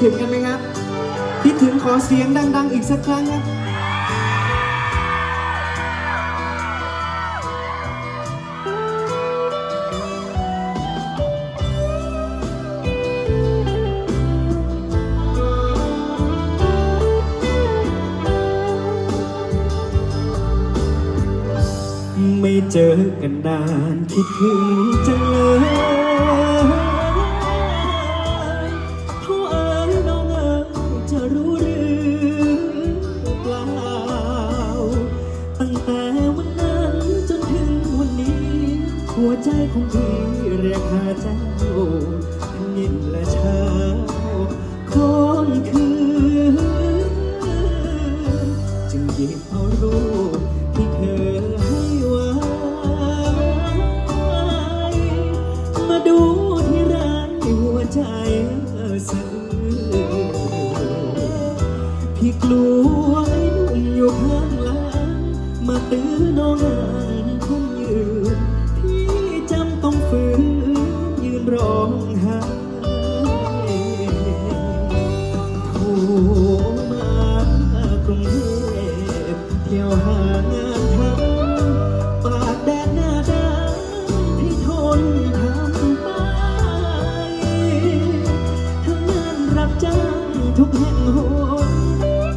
ถึงกันไหมครับ คิดถึงขอเสียงดัง ๆ อีกสักครั้งครับ ไม่เจอกันนานคิดถึงจัง ของพี่เรียกหาเจ้าทั้งเย็นและเช้าคนคืนจึงหยิบเอารูปที่เธอให้ไว้มาดูที่ไรหัวใจสั่นพี่กลัวไอ้นุ่นอยู่ข้างหลังมาตื้อน้องหางคง ทุกแห่งหน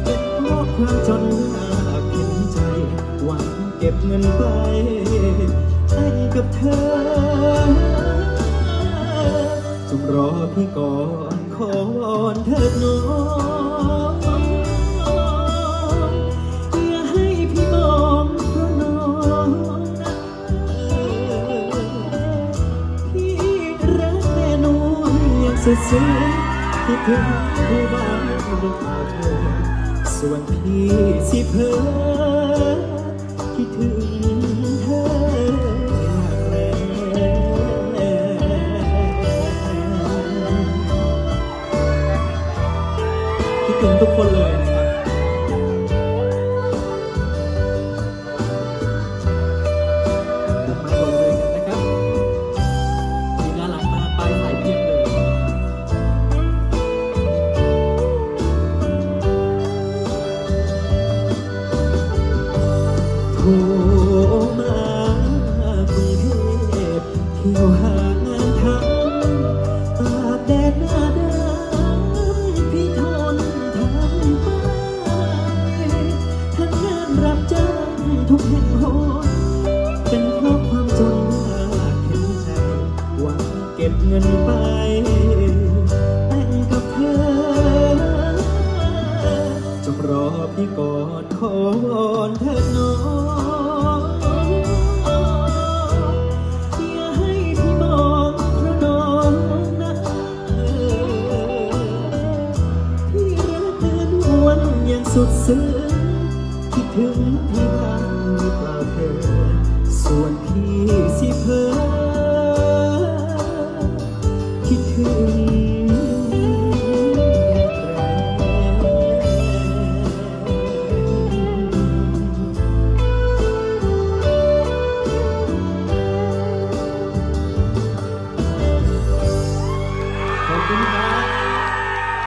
เป็นเพราะความจนยากเข็นใจ หวังเก็บเงินไปแต่งกับเธอ จงรอพี่ก่อนขอวอนเถิดน้องอย่าให้พี่มองเพราะน้องนะพี่รักแม่นวลอย่างสุดซึ้งคิดถึงผู้บ้า นลูกสาวเธอ ส่วนพี่สิเพอคิดถึงเธออย่างแรงคิดถึงทุกคนเลย มากรุงเทพเที่ยวหางานทำตากแดดหน้าดำพี่ทนทำไปทำงานรับจ้างทุกแห่งหนเป็นเพราะความจนยากเข็นใจหวังเก็บเงินไป จงรอพี่กอนขอวอนเถิดน้องอย่าให้พี่มองเพราะน้องนะพี่รักเธอนวลอย่างสุดซึ้งคิดถึงที่บ้านหรือเปล่าเธอส่วนพี่สิ